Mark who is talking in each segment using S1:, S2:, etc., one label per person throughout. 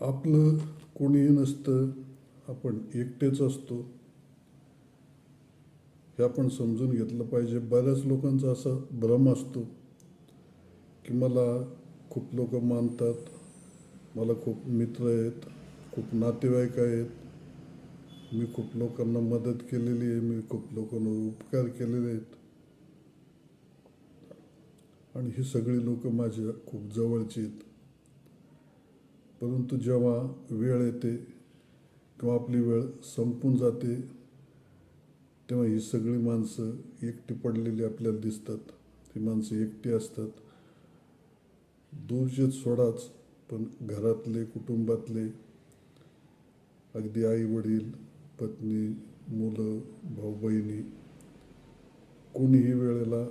S1: आपलं कोणीही नसतं आपण एकटेच असतो. हे आपण समजून घेतलं पाहिजे. बऱ्याच लोकांचा असा भ्रम असतो की मला खूप लोक मानतात मला खूप मित्र आहेत खूप नातेवाईक आहेत. मी खूप लोकांना मदत केलेली आहे मी खूप लोकांना उपकार केलेले आहेत. आणि ही सगळी लोक माझ्या खूप जवळची आहेत. परंतु जेव्हा वेळ येते किंवा आपली वेळ संपून जाते तेव्हा ही सगळी माणसं एकटी पडलेली आपल्याला दिसतात. ती माणसं एकटी असतात. दूरचेच सोडाच पण घरातले कुटुंबातले अगदी आई वडील पत्नी मुलं भाऊ बहिणी कोणीही वेळेला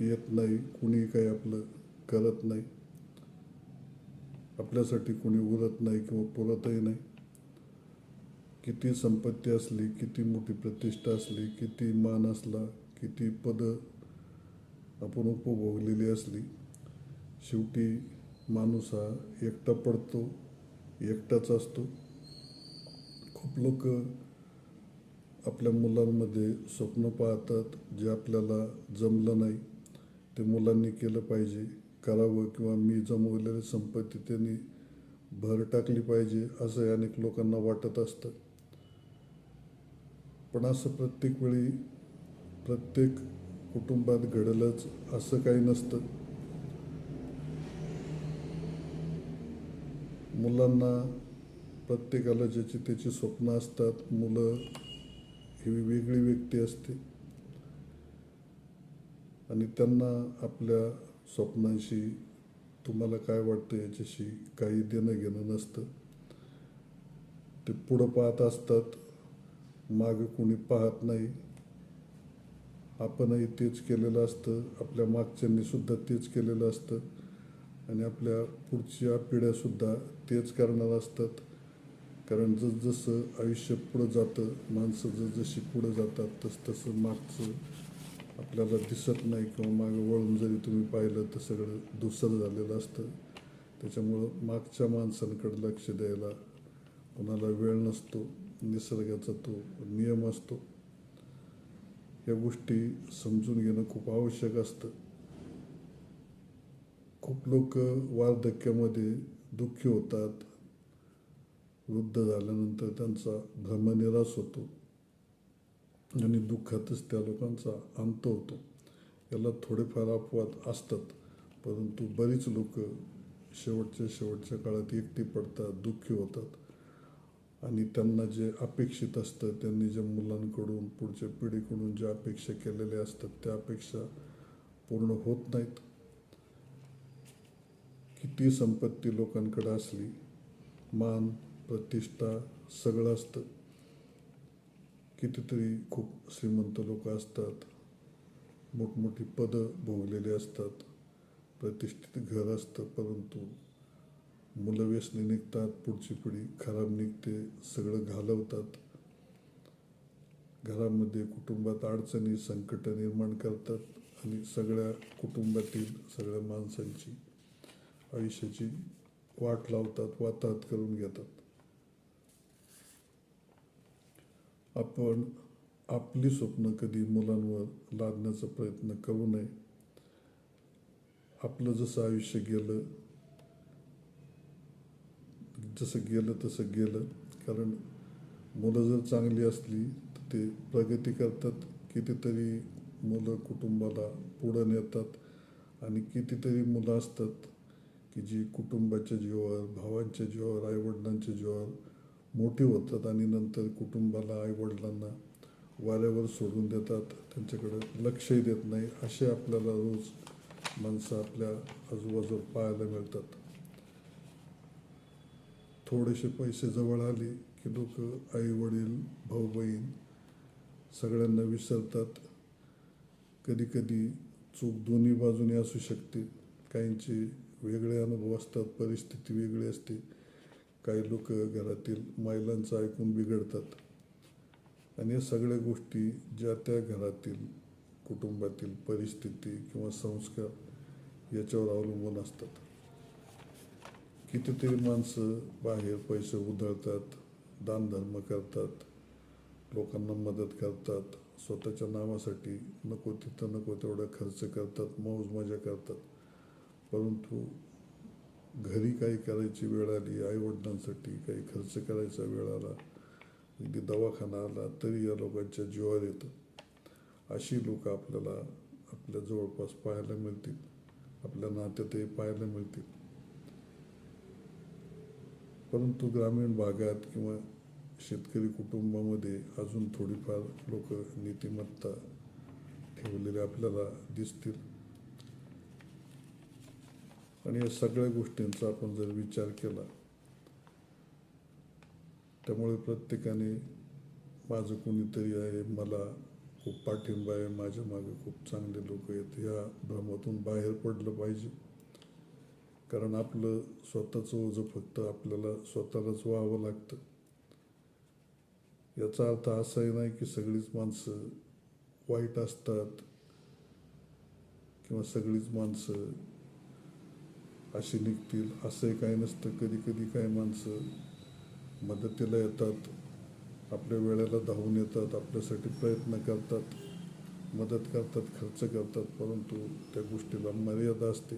S1: येत नाही कुणीही काही आपलं करत नाही. आपल्यासाठी कोणी उरत नाही किंवा पुरतही नाही. किती संपत्ती असली किती मोठी प्रतिष्ठा असली किती मान असला किती पदं आपण उपभोगलेली असली शेवटी माणूस हा एकटा पडतो एकटाच असतो. खूप लोक आपल्या मुलांमध्ये स्वप्न पाहतात जे आपल्याला जमलं नाही ते मुलांनी केलं पाहिजे. करावं किंवा मी जमवलेली संपत्ती त्यांनी भर टाकली पाहिजे असं अनेक लोकांना वाटत असतं. पण असं प्रत्येक वेळी प्रत्येक कुटुंबात घडलंच असं काही नसतं. मुलांना प्रत्येकाला ज्याची त्याची स्वप्न असतात मुलं ही वेगळी व्यक्ती असते. आणि त्यांना आपल्या स्वप्नांशी तुम्हाला काय वाटतं? याच्याशी काही देणं घेणं नसतं. ते पुढं पाहत असतात. मागं कोणी पाहत नाही. आपणही तेच केलेलं असतं. आपल्या मागच्यांनीसुद्धा तेच केलेलं असतं. आणि आपल्या पुढच्या पिढ्यासुद्धा तेच करणार असतात. कारण जसजसं आयुष्य पुढं जातं माणसं जसजशी पुढं जातात तसतसं मागचं आपल्याला दिसत नाही किंवा मागं वळून जरी तुम्ही पाहिलं तर सगळं दुसरं झालेलं असतं. त्याच्यामुळं मागच्या माणसांकडे लक्ष द्यायला कोणाला वेळ नसतो निसर्गाचा तो नियम असतो. या गोष्टी समजून घेणं खूप आवश्यक असतं. खूप लोक वार्धक्यामध्ये दुःखी होतात. वृद्ध झाल्यानंतर त्यांचा भ्रमनिराश होतो. आणि दुःखातच त्या लोकांचा अंत होतो याला थोडेफार अपवाद असतात. परंतु बरीच लोक शेवटच्या शेवटच्या काळात एकटी पडतात दुःखी होतात. आणि त्यांना जे अपेक्षित असतं त्यांनी ज्या मुलांकडून पुढच्या पिढीकडून ज्या अपेक्षा केलेल्या असतात त्या अपेक्षा पूर्ण होत नाहीत. किती संपत्ती लोकांकडे असली मान प्रतिष्ठा सगळं असतं. कितीतरी खूप श्रीमंत लोक असतात. मोठमोठी पदं भोगलेली असतात. प्रतिष्ठित घर असतं परंतु मुलं व्यसनी निघतात पुढची पिढी खराब निघते सगळं घालवतात. घरामध्ये कुटुंबात अडचणी संकट निर्माण करतात आणि सगळ्या कुटुंबातील सगळ्या माणसांची आयुष्याची वाट लावतात वाताहत करून घेतात. आपण आपली स्वप्न कधी मुलांवर लादण्याचा प्रयत्न करू नये. आपलं जसं आयुष्य गेलं जसं गेलं तसं गेलं. कारण मुलं जर चांगली असली तर ते प्रगती करतात कितीतरी मुलं कुटुंबाला पुढं नेतात आणि कितीतरी मुलं असतात की जी कुटुंबाच्या जीवावर भावांच्या जीवावर आईवडिलांच्या जीवावर मोठी होतात आणि नंतर कुटुंबाला आईवडिलांना वाऱ्यावर सोडून देतात. त्यांच्याकडे लक्षही देत नाही. असे आपल्याला रोज माणसं आपल्या आजूबाजूला पाहायला मिळतात. थोडेसे पैसे जवळ आले की लोक आई वडील भाऊ बहीण सगळ्यांना विसरतात. कधी कधी चूक दोन्ही बाजूने असू शकते. काहींचे वेगळे अनुभव असतात परिस्थिती वेगळी असते. काही लोक घरातील महिलांचं ऐकून बिघडतात. आणि या सगळ्या गोष्टी ज्या त्या घरातील कुटुंबातील परिस्थिती किंवा संस्कार याच्यावर अवलंबून असतात. कितीतरी माणसं बाहेर पैसे उधळतात दानधर्म करतात लोकांना मदत करतात स्वतःच्या नावासाठी नको तिथं नको तेवढा खर्च करतात मौज मजा करतात. परंतु घरी काही करायची वेळ आली आईवडिलांसाठी काही खर्च करायचा वेळ आला अगदी दवाखाना आला तरी या लोकांच्या जीवावर येतं. अशी लोक आपल्याला आपल्या जवळपास पाहायला मिळतील. आपल्या नात्यातही पाहायला मिळतील. परंतु ग्रामीण भागात किंवा शेतकरी कुटुंबामध्ये अजून थोडीफार लोक नीतिमत्ता ठेवलेले आपल्याला दिसतील. आणि या सगळ्या गोष्टींचा आपण जर विचार केला त्यामुळे प्रत्येकाने माझं कोणीतरी आहे मला खूप पाठिंबा आहे माझ्या मागे खूप चांगले लोक आहेत ह्या भ्रमातून बाहेर पडलं पाहिजे. कारण आपलं स्वतःचं ओझं फक्त आपल्याला स्वतःलाच व्हावं लागतं. याचा अर्थ असाही नाही की सगळीच माणसं वाईट असतात किंवा सगळीच माणसं अशी निघतील असंही काही नसतं. कधी कधी काही माणसं मदतीला येतात आपल्या वेळेला धावून येतात आपल्यासाठी प्रयत्न करतात मदत करतात खर्च करतात परंतु त्या गोष्टीला मर्यादा असते.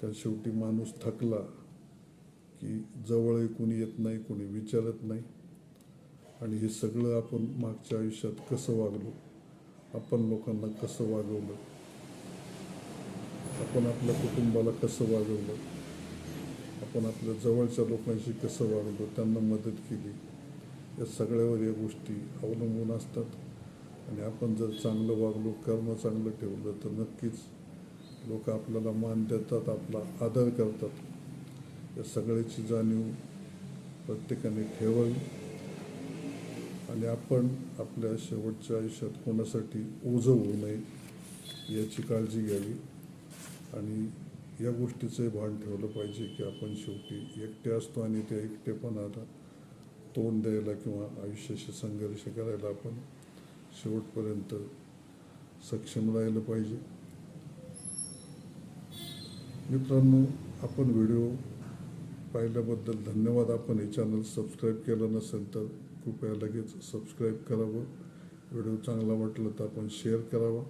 S1: कारण शेवटी माणूस थकला की जवळही कोणी येत नाही कोणी विचारत नाही. आणि हे सगळं आपण मागच्या आयुष्यात कसं वागलो? आपण लोकांना कसं वागवलं? आपण आपल्या कुटुंबाला कसं वागवलं? आपण आपल्या जवळच्या लोकांशी कसं वागलो त्यांना मदत केली. या सगळ्यावर या गोष्टी अवलंबून असतात. आणि आपण जर चांगलं वागलो कर्म चांगलं ठेवलं तर नक्कीच लोक आपल्याला मान देतात आपला आदर करतात. या सगळ्याची जाणीव प्रत्येकाने ठेवावी. आणि आपण आपल्या शेवटच्या आयुष्यात कोणासाठी ओझं होऊ नये याची काळजी घ्यावी. आणि या गोष्टीचंही भान ठेवलं पाहिजे की आपण शेवटी एकटे असतो आणि त्या एकटेपणाला तोंड द्यायला किंवा आयुष्याशी संघर्ष करायला आपण शेवटपर्यंत सक्षम राहिलं पाहिजे. मित्रांनो आपण व्हिडिओ पाहिल्याबद्दल धन्यवाद. आपण हे चॅनल सबस्क्राईब केलं नसेल तर कृपया लगेच सबस्क्राईब करावं. व्हिडिओ चांगला वाटला तर आपण शेअर करावा.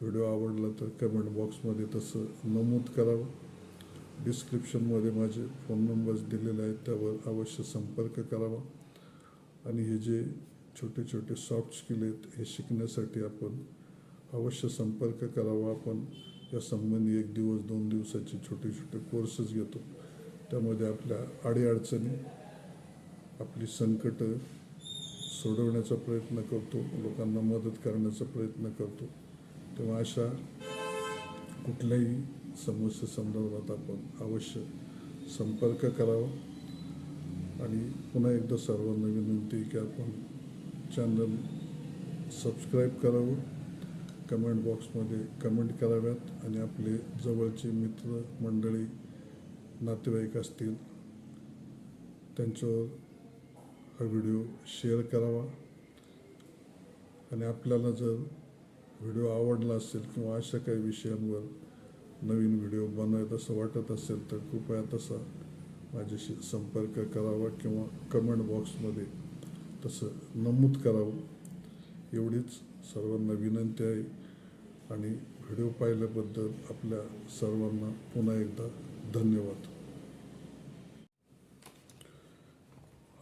S1: व्हिडिओ आवडला तर कमेंट बॉक्समध्ये तसं नमूद करावं. डिस्क्रिप्शनमध्ये माझे फोन नंबर्स दिलेले आहेत त्यावर अवश्य संपर्क करावा. आणि हे जे छोटे छोटे सॉफ्ट स्किल आहेत हे शिकण्यासाठी आपण अवश्य संपर्क करावा. आपण या संबंधी एक दिवस दोन दिवसाचे छोटे छोटे कोर्सेस घेतो. त्यामध्ये आपल्या अडीअडचणी आपली संकटं सोडवण्याचा प्रयत्न करतो लोकांना मदत करण्याचा प्रयत्न करतो. तेव्हा अशा कुठल्याही समस्ये संदर्भात आपण अवश्य संपर्क करावा. आणि पुन्हा एकदा सर्वांना विनंती की आपण चॅनल सबस्क्राईब करावं. कमेंट बॉक्समध्ये कमेंट कराव्यात. आणि आपले जवळचे मित्र मंडळी नातेवाईक असतील त्यांच्यावर हा व्हिडिओ शेअर करावा. आणि आपल्याला जर व्हिडिओ आवडला असेल किंवा अशा काही विषयांवर नवीन व्हिडिओ बनवायचा असं वाटत असेल तर कृपया तसा माझ्याशी संपर्क करावा किंवा कमेंट बॉक्समध्ये तसं नमूद करावं. एवढीच सर्वांना विनंती आहे आणि व्हिडिओ पाहिल्याबद्दल आपल्या सर्वांना पुन्हा एकदा धन्यवाद.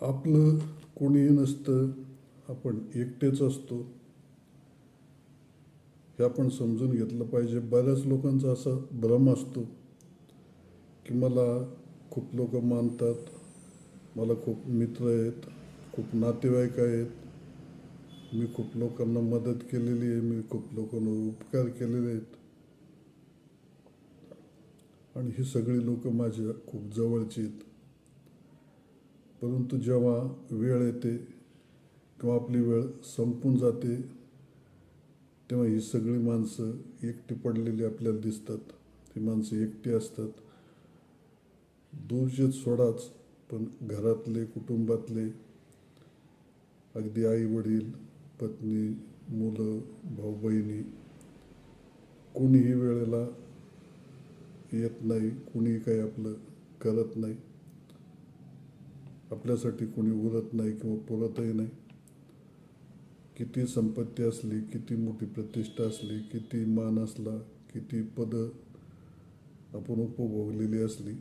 S1: आपलं कोणीही नसतं आपण एकटेच असतो. हे आपण समजून घेतलं पाहिजे. बऱ्याच लोकांचा असा भ्रम असतो की मला खूप लोक मानतात मला खूप मित्र आहेत खूप नातेवाईक आहेत. मी खूप लोकांना मदत केलेली आहे मी खूप लोकांना उपकार केलेले आहेत. आणि ही सगळी लोक माझ्या खूप जवळची आहेत. परंतु जेव्हा वेळ येते किंवा आपली वेळ संपून जाते. तेव्हा ही सगळी माणसं एकटी पडलेली आपल्याला दिसतात. ती माणसं एकटी असतात. दूरचे सोडाच पण घरातले कुटुंबातले अगदी आई वडील पत्नी मुलं भाऊ बहिणी कोणीही वेळेला येत नाही कुणी काही आपलं करत नाही. आपल्यासाठी कोणी उरत नाही किंवा पुरतही नाही. किती संपत्ती असली किती मोठी प्रतिष्ठा असली किती मान असला किती पदं आपण उपभोगलेली असली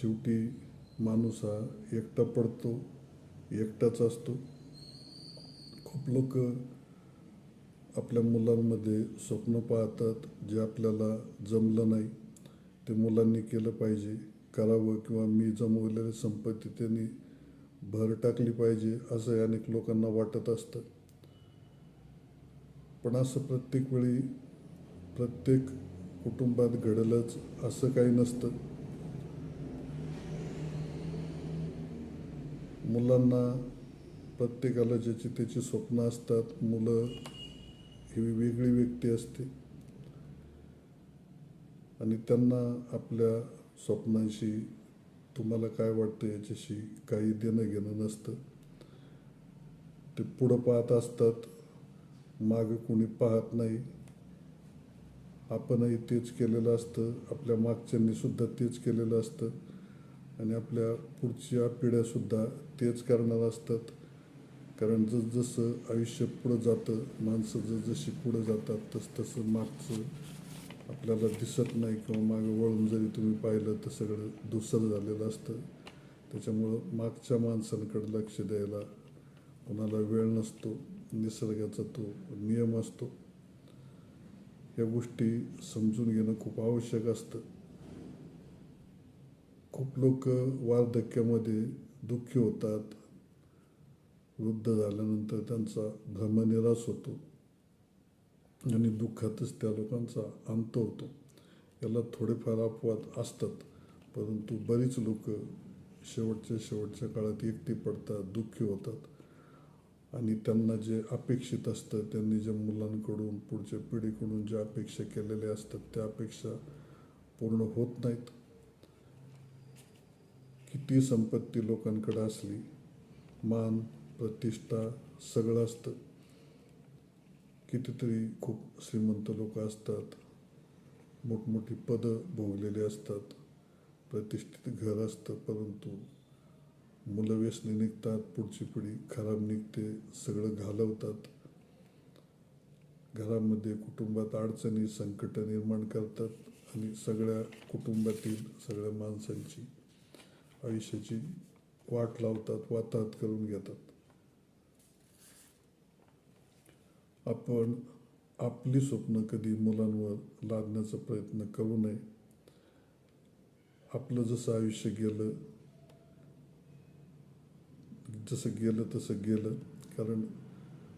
S1: शेवटी माणूस हा एकटा पडतो एकटाच असतो. खूप लोक आपल्या मुलांमध्ये स्वप्न पाहतात जे आपल्याला जमलं नाही. ते मुलांनी केलं पाहिजे करावं किंवा मी जमवलेली संपत्ती त्यांनी भर टाकली पाहिजे असं अनेक लोकांना वाटत असतं. पण असं प्रत्येक वेळी प्रत्येक कुटुंबात घडलंच असं काही नसतं. मुलांना प्रत्येकाला ज्याची त्याची स्वप्न असतात मुलं ही वेगळी व्यक्ती असते. आणि त्यांना आपल्या स्वप्नांशी तुम्हाला काय वाटतं याच्याशी काही देणं घेणं नसतं. ते पुढं पाहत असतात मागं कोणी पाहत नाही. आपणही तेच केलेलं असतं. आपल्या मागच्यांनी सुद्धा तेच केलेलं असतं. आणि आपल्या पुढच्या पिढ्यासुद्धा तेच करणार असतात. कारण जसजसं आयुष्य पुढं जातं माणसं जसजशी पुढं जातात तस तसं मागचं आपल्याला दिसत नाही किंवा मागं वळून जरी तुम्ही पाहिलं तर सगळं दुसरं झालेलं असतं. त्याच्यामुळं मागच्या माणसांकडे लक्ष द्यायला कोणाला वेळ नसतो. निसर्गाचा तो नियम असतो. या गोष्टी समजून घेणं खूप आवश्यक असतं. खूप लोक वार्धक्यामध्ये दुःखी होतात. वृद्ध झाल्यानंतर त्यांचा भ्रमनिरास होतो. आणि दुःखातच त्या लोकांचा अंत होतो. याला थोडेफार अपवाद असतात. परंतु बरीच लोक शेवटच्या शेवटच्या काळात एकटी पडतात दुःखी होतात. आणि त्यांना जे अपेक्षित असतं त्यांनी ज्या मुलांकडून पुढच्या पिढीकडून ज्या अपेक्षा केलेल्या असतात त्या अपेक्षा पूर्ण होत नाहीत. किती संपत्ती लोकांकडे असली मान प्रतिष्ठा सगळं असतं. कितीतरी खूप श्रीमंत लोक असतात मोठमोठी पदं भोगलेली असतात प्रतिष्ठित घर असतं परंतु मुलं व्यसनी निघतात पुढची पिढी खराब निघते सगळं घालवतात. घरामध्ये कुटुंबात अडचणी संकट निर्माण करतात आणि सगळ्या कुटुंबातील सगळ्या माणसांची आयुष्याची वाट लावतात वाताहत करून घेतात. आपण आपली स्वप्न कधी मुलांवर लादण्याचा प्रयत्न करू नये. आपलं जसं आयुष्य गेलं जसं गेलं तसं गेलं. कारण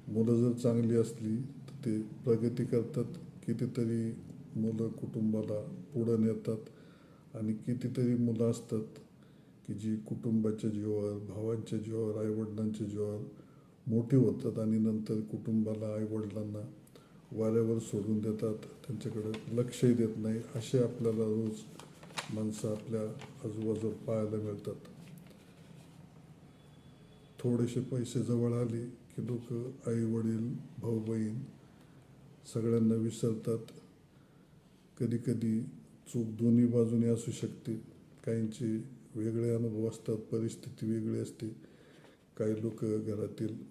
S1: मुलं जर चांगली असली तर ते प्रगती करतात. कितीतरी मुलं कुटुंबाला पुढं नेतात. आणि कितीतरी मुलं असतात की जी कुटुंबाच्या जीवावर भावांच्या जीवावर आईवडिलांच्या जीवावर मोठी होतात आणि नंतर कुटुंबाला आईवडिलांना वाऱ्यावर सोडून देतात. त्यांच्याकडे लक्षही देत नाही. असे आपल्याला रोज माणसं आपल्या आजूबाजूला पाहायला मिळतात. थोडेसे पैसे जवळ आले की लोक आई वडील भाऊ बहीण सगळ्यांना विसरतात. कधी कधी चूक दोन्ही बाजूने असू शकते. काहींचे वेगळे अनुभव असतात परिस्थिती वेगळी असते. काही लोक घरातील